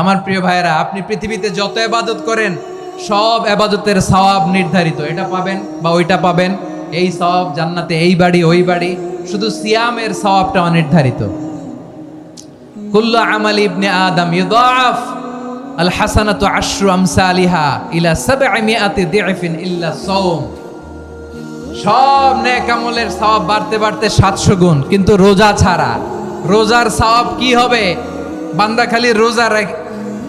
আমার প্রিয় ভাইয়েরা, আপনি পৃথিবীতে যত এবাদত করেন, সব এবাদতের সওয়াব নির্ধারিত। এটা পাবেন বা ওইটা পাবেন। এই সওয়াব জান্নাতে, এই বাড়ি, ওই বাড়ি। শুধু সিয়ামের সওয়াবটা অনির্ধারিত কুল্লু আমাল হাসানাতু সব আমলের বাড়তে বাড়তে 700 গুণ। কিন্তু রোজা ছাড়া। রোজার সওয়াব কি হবে? বান্দা খালি রোজা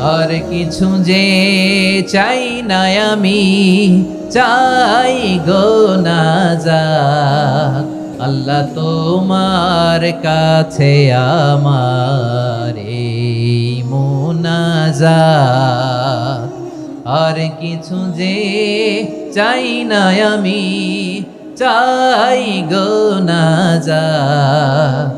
আর কিছু যে চাই না আমি, চাই গো নাজাত আল্লাহ তোমার কাছে আমার এই মোনাজাত। আর কিছু যে চাই না আমি, চাই গো নাজাত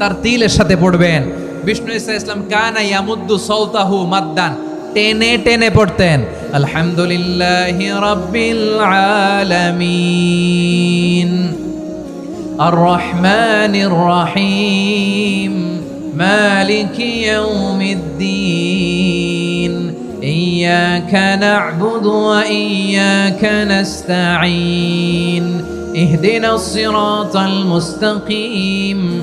তার তিলের সাথে পড়বেন বিষ্ণু ইসা ইসলাম কানা ইয়ামুদ্দু সৌতাহু মাদ্দান টেনে টেনে পড়তেন আলহামদুলিল্লাহ রাব্বিল আলামিন الرحمن الرحيم مالك يوم الدين إياك نعبد وإياك نستعين اهدنا الصراط المستقيم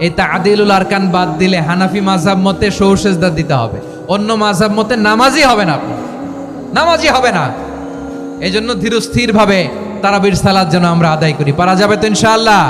এই তাদিলুল আরকান বাদ দিলে হানাফি মাঝাব মতে সৌ সেজদা দিতে হবে। অন্য মাঝাব মতে নামাজই হবে না নামাজই হবে না। এই জন্য ধীরস্থিরভাবে তারাবির সালাদ যেন আমরা আদায় করি। পারা যাবে তো ইনশাআল্লাহ।